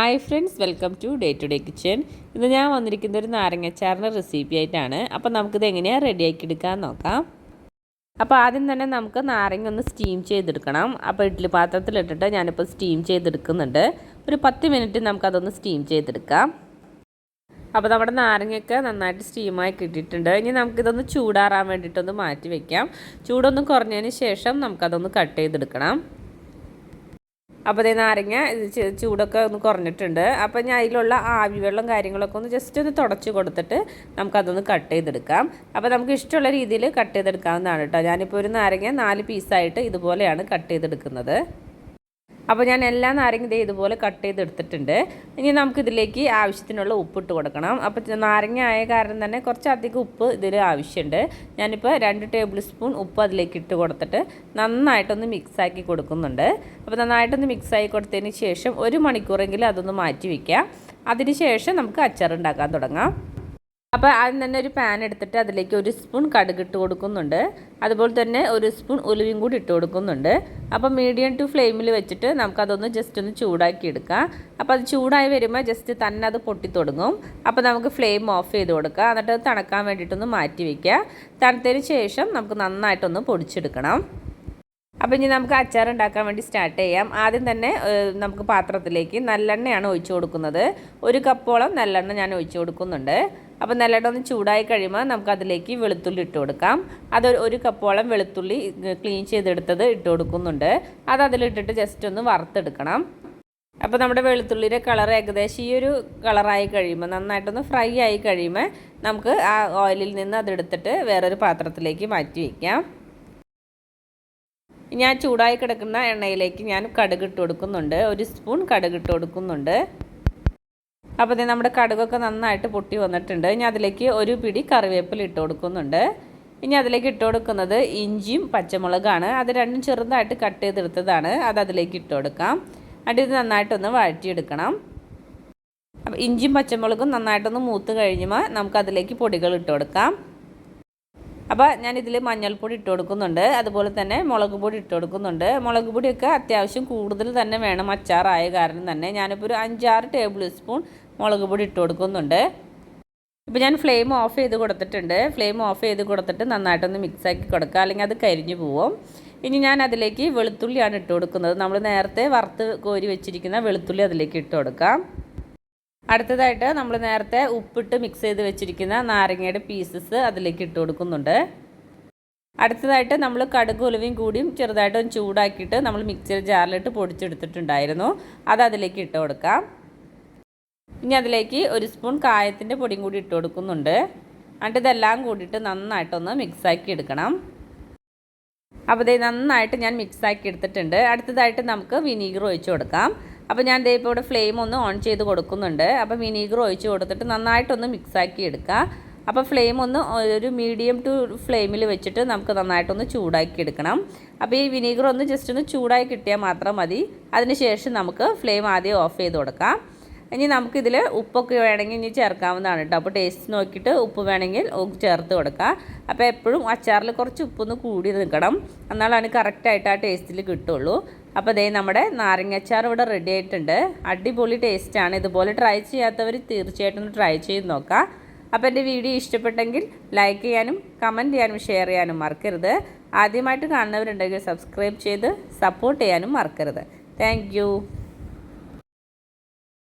Hi friends welcome to day to day kitchen ഇന്ന് ഞാൻ വന്നിരിക്കുന്ന ഒരു നാരങ്ങച്ചാറിന്റെ റെസിപ്പി ആയിട്ടാണ്. അപ്പോൾ നമുക്കിത് എങ്ങനെയാണ് റെഡിയാക്കി എടുക്കാൻ നോക്കാം. അപ്പോൾ ആദ്യം തന്നെ നമുക്ക് നാരങ്ങ ഒന്ന് സ്റ്റീം ചെയ്തെടുക്കണം. അപ്പോൾ ഇഡ്ഡലി പാത്രത്തിലിട്ടിട്ട് ഞാനിപ്പോൾ സ്റ്റീം ചെയ്തെടുക്കുന്നുണ്ട്. ഒരു പത്ത് മിനിറ്റ് നമുക്കതൊന്ന് സ്റ്റീം ചെയ്തെടുക്കാം. അപ്പോൾ നമ്മുടെ നാരങ്ങയൊക്കെ നന്നായിട്ട് സ്റ്റീമായി കിട്ടിയിട്ടുണ്ട്. ഇനി നമുക്കിതൊന്ന് ചൂടാറാൻ വേണ്ടിയിട്ടൊന്ന് മാറ്റി വയ്ക്കാം ചൂടൊന്ന് കുറഞ്ഞതിന് ശേഷം നമുക്കതൊന്ന് കട്ട് ചെയ്തെടുക്കണം. അപ്പോൾ അതേ നാരങ്ങ ചൂടൊക്കെ ഒന്ന് കുറഞ്ഞിട്ടുണ്ട്. അപ്പോൾ ഞാൻ അതിലുള്ള ആവി വെള്ളം കാര്യങ്ങളൊക്കെ ഒന്ന് ജസ്റ്റ് ഒന്ന് തുടച്ച് കൊടുത്തിട്ട് നമുക്കതൊന്ന് കട്ട് ചെയ്തെടുക്കാം. അപ്പോൾ നമുക്ക് ഇഷ്ടമുള്ള രീതിയിൽ കട്ട് ചെയ്തെടുക്കാവുന്നതാണ് കേട്ടോ. ഞാനിപ്പോൾ ഒരു നാരങ്ങ നാല് പീസായിട്ട് ഇതുപോലെയാണ് കട്ട് ചെയ്തെടുക്കുന്നത്. അപ്പോൾ ഞാൻ എല്ലാ നാരങ്ങ ഇതേ ഇതുപോലെ കട്ട് ചെയ്തെടുത്തിട്ടുണ്ട്. ഇനി നമുക്കിതിലേക്ക് ആവശ്യത്തിനുള്ള ഉപ്പ് ഇട്ട് കൊടുക്കണം അപ്പോൾ നാരങ്ങ ആയ കാരണം തന്നെ കുറച്ചധികം ഉപ്പ് ഇതിൽ ആവശ്യമുണ്ട് ഞാനിപ്പോൾ രണ്ട് ടേബിൾ സ്പൂൺ ഉപ്പ് അതിലേക്ക് ഇട്ട് കൊടുത്തിട്ട് നന്നായിട്ടൊന്ന് മിക്സാക്കി കൊടുക്കുന്നുണ്ട്. അപ്പോൾ നന്നായിട്ടൊന്ന് മിക്സാക്കി കൊടുത്തതിന് ശേഷം ഒരു മണിക്കൂറെങ്കിലും അതൊന്ന് മാറ്റി വയ്ക്കാം അതിന് ശേഷം നമുക്ക് അച്ചാർ ഉണ്ടാക്കാൻ തുടങ്ങാം. അപ്പോൾ ആദ്യം തന്നെ ഒരു പാൻ എടുത്തിട്ട് അതിലേക്ക് ഒരു സ്പൂൺ കടുക് ഇട്ട് കൊടുക്കുന്നുണ്ട്. അതുപോലെ തന്നെ ഒരു സ്പൂൺ ഉലുവയും കൂടി ഇട്ട് കൊടുക്കുന്നുണ്ട്. അപ്പോൾ മീഡിയം ടു ഫ്ലെയിമിൽ വെച്ചിട്ട് നമുക്കതൊന്ന് ജസ്റ്റ് ഒന്ന് ചൂടാക്കി എടുക്കാം. അപ്പോൾ അത് ചൂടായി വരുമ്പോൾ ജസ്റ്റ് തന്നെ അത് പൊട്ടി തുടങ്ങും. അപ്പോൾ നമുക്ക് ഫ്ലെയിം ഓഫ് ചെയ്ത് കൊടുക്കുക എന്നിട്ട് അത് തണുക്കാൻ വേണ്ടിയിട്ടൊന്ന് മാറ്റി വയ്ക്കുക തണുത്തതിന് ശേഷം നമുക്ക് നന്നായിട്ടൊന്ന് പൊടിച്ചെടുക്കണം. അപ്പോൾ ഇനി നമുക്ക് അച്ചാർ ഉണ്ടാക്കാൻ വേണ്ടി സ്റ്റാർട്ട് ചെയ്യാം. ആദ്യം തന്നെ നമുക്ക് പാത്രത്തിലേക്ക് നല്ലെണ്ണയാണ് ഒഴിച്ചു കൊടുക്കുന്നത്. ഒരു കപ്പോളം നല്ലെണ്ണ ഞാൻ ഒഴിച്ചു കൊടുക്കുന്നുണ്ട്. അപ്പോൾ നല്ലെണ്ണ ഒന്ന് ചൂടായി കഴിയുമ്പോൾ നമുക്ക് അതിലേക്ക് വെളുത്തുള്ളി ഇട്ട് കൊടുക്കാം. അത് ഒരു കപ്പോളം വെളുത്തുള്ളി ക്ലീൻ ചെയ്തെടുത്തത് ഇട്ട് കൊടുക്കുന്നുണ്ട്. അത് അതിലിട്ടിട്ട് ജസ്റ്റ് ഒന്ന് വറുത്തെടുക്കണം. അപ്പോൾ നമ്മുടെ വെളുത്തുള്ളിയുടെ കളർ ഏകദേശം ഈ ഒരു കളറായി കഴിയുമ്പോൾ നന്നായിട്ടൊന്ന് ഫ്രൈ ആയി കഴിയുമ്പോൾ നമുക്ക് ആ ഓയിലിൽ നിന്ന് അതെടുത്തിട്ട് വേറൊരു പാത്രത്തിലേക്ക് മാറ്റി വയ്ക്കാം ഞാൻ ചൂടായി കിടക്കുന്ന എണ്ണയിലേക്ക് ഞാൻ കടുക് ഇട്ട് കൊടുക്കുന്നുണ്ട്. ഒരു സ്പൂൺ കടുക് ഇട്ട് കൊടുക്കുന്നുണ്ട്. അപ്പോൾ ഇത് നമ്മുടെ കടുകൊക്കെ നന്നായിട്ട് പൊട്ടി വന്നിട്ടുണ്ട്. ഇനി അതിലേക്ക് ഒരു പിടി കറിവേപ്പില ഇട്ട് കൊടുക്കുന്നുണ്ട്. ഇനി അതിലേക്ക് ഇട്ട് കൊടുക്കുന്നത് ഇഞ്ചിയും പച്ചമുളകാണ്. അത് രണ്ടും ചെറുതായിട്ട് കട്ട് ചെയ്തെടുത്തതാണ്. അത് അതിലേക്ക് ഇട്ട് കൊടുക്കാം. അടി ഇത് നന്നായിട്ടൊന്ന് വഴറ്റിയെടുക്കണം. അപ്പോൾ ഇഞ്ചിയും പച്ചമുളകും നന്നായിട്ടൊന്ന് മൂത്ത് കഴിയുമ്പോൾ നമുക്കതിലേക്ക് പൊടികൾ ഇട്ട് കൊടുക്കാം. അപ്പോൾ ഞാനിതിൽ മഞ്ഞൾപ്പൊടി ഇട്ട് കൊടുക്കുന്നുണ്ട്. അതുപോലെ തന്നെ മുളക് പൊടി ഇട്ട് കൊടുക്കുന്നുണ്ട്. മുളക് പൊടിയൊക്കെ അത്യാവശ്യം കൂടുതൽ തന്നെ വേണം. അച്ചാറായ കാരണം തന്നെ ഞാനിപ്പോൾ ഒരു അഞ്ചാറ് ടേബിൾ സ്പൂൺ മുളക് പൊടി ഇട്ട് കൊടുക്കുന്നുണ്ട്. ഇപ്പോൾ ഞാൻ ഫ്ലെയിം ഓഫ് ചെയ്ത് കൊടുത്തിട്ടുണ്ട്. ഫ്ലെയിം ഓഫ് ചെയ്ത് കൊടുത്തിട്ട് നന്നായിട്ടൊന്ന് മിക്സാക്കി കൊടുക്കുക അല്ലെങ്കിൽ അത് കരിഞ്ഞു പോവും. ഇനി ഞാൻ അതിലേക്ക് വെളുത്തുള്ളിയാണ് ഇട്ട് കൊടുക്കുന്നത്. നമ്മൾ നേരത്തെ വറുത്ത് കോരി വെച്ചിരിക്കുന്ന വെളുത്തുള്ളി അതിലേക്ക് ഇട്ട് കൊടുക്കാം. അടുത്തതായിട്ട് നമ്മൾ നേരത്തെ ഉപ്പിട്ട് മിക്സ് ചെയ്ത് വെച്ചിരിക്കുന്ന നാരങ്ങയുടെ പീസസ് അതിലേക്ക് ഇട്ട് കൊടുക്കുന്നുണ്ട്. അടുത്തതായിട്ട് നമ്മൾ കടുക് ഉലുവയും കൂടിയും ചെറുതായിട്ടൊന്ന് ചൂടാക്കിയിട്ട് നമ്മൾ മിക്സിയുടെ ജാറിലിട്ട് പൊടിച്ചെടുത്തിട്ടുണ്ടായിരുന്നു. അത് അതിലേക്ക് ഇട്ട് കൊടുക്കാം. ഇനി അതിലേക്ക് ഒരു സ്പൂൺ കായത്തിന്റെ പൊടിയും കൂടി ഇട്ട് കൊടുക്കുന്നുണ്ട്. എന്നിട്ട് ഇതെല്ലാം കൂടിയിട്ട് നന്നായിട്ടൊന്ന് മിക്സാക്കി എടുക്കണം. അപ്പോൾ ഇത് നന്നായിട്ട് ഞാൻ മിക്സാക്കി എടുത്തിട്ടുണ്ട്. അടുത്തതായിട്ട് നമുക്ക് വിനീഗർ ഒഴിച്ച് കൊടുക്കാം. അപ്പോൾ ഞാൻ ദേ ഇപ്പോൾ ഇവിടെ ഫ്ലെയിം ഒന്ന് ഓൺ ചെയ്ത് കൊടുക്കുന്നുണ്ട്. അപ്പോൾ വിനീഗർ ഒഴിച്ച് കൊടുത്തിട്ട് നന്നായിട്ടൊന്ന് മിക്സാക്കി എടുക്കുക അപ്പോൾ ഫ്ലെയിം ഒന്ന് ഒരു മീഡിയം ടു ഫ്ലെയിമിൽ വെച്ചിട്ട് നമുക്ക് നന്നായിട്ടൊന്ന് ചൂടാക്കി എടുക്കണം. അപ്പോൾ ഈ വിനീഗർ ഒന്ന് ജസ്റ്റ് ഒന്ന് ചൂടായി കിട്ടിയാൽ മാത്രം മതി. അതിനുശേഷം നമുക്ക് ഫ്ലെയിം ആദ്യം ഓഫ് ചെയ്ത് കൊടുക്കാം. ഇനി നമുക്കിതിൽ ഉപ്പൊക്കെ വേണമെങ്കിൽ ഇനി ചേർക്കാവുന്നതാണ് കേട്ടോ അപ്പോൾ ടേസ്റ്റ് നോക്കിയിട്ട് ഉപ്പ് വേണമെങ്കിൽ ചേർത്ത് കൊടുക്കുക അപ്പോൾ എപ്പോഴും അച്ചാറിൽ കുറച്ച് ഉപ്പൊന്ന് കൂടി നിൽക്കണം. എന്നാലാണ് കറക്റ്റായിട്ട് ആ ടേസ്റ്റിൽ കിട്ടുള്ളൂ. അപ്പോൾ ദേ നമ്മുടെ നാരങ്ങച്ചാർ ഇവിടെ റെഡി ആയിട്ടുണ്ട്. അടിപൊളി ടേസ്റ്റാണ് ഇതുപോലെ ട്രൈ ചെയ്യാത്തവർ തീർച്ചയായിട്ടും ട്രൈ ചെയ്ത് നോക്കാം. അപ്പോൾ എന്റെ വീഡിയോ ഇഷ്ടപ്പെട്ടെങ്കിൽ ലൈക്ക് ചെയ്യാനും കമന്റ് ചെയ്യാനും ഷെയർ ചെയ്യാനും മറക്കരുത്. ആദ്യമായിട്ട് കാണുന്നവരുണ്ടെങ്കിൽ സബ്സ്ക്രൈബ് ചെയ്ത് സപ്പോർട്ട് ചെയ്യാനും മറക്കരുത്. താങ്ക്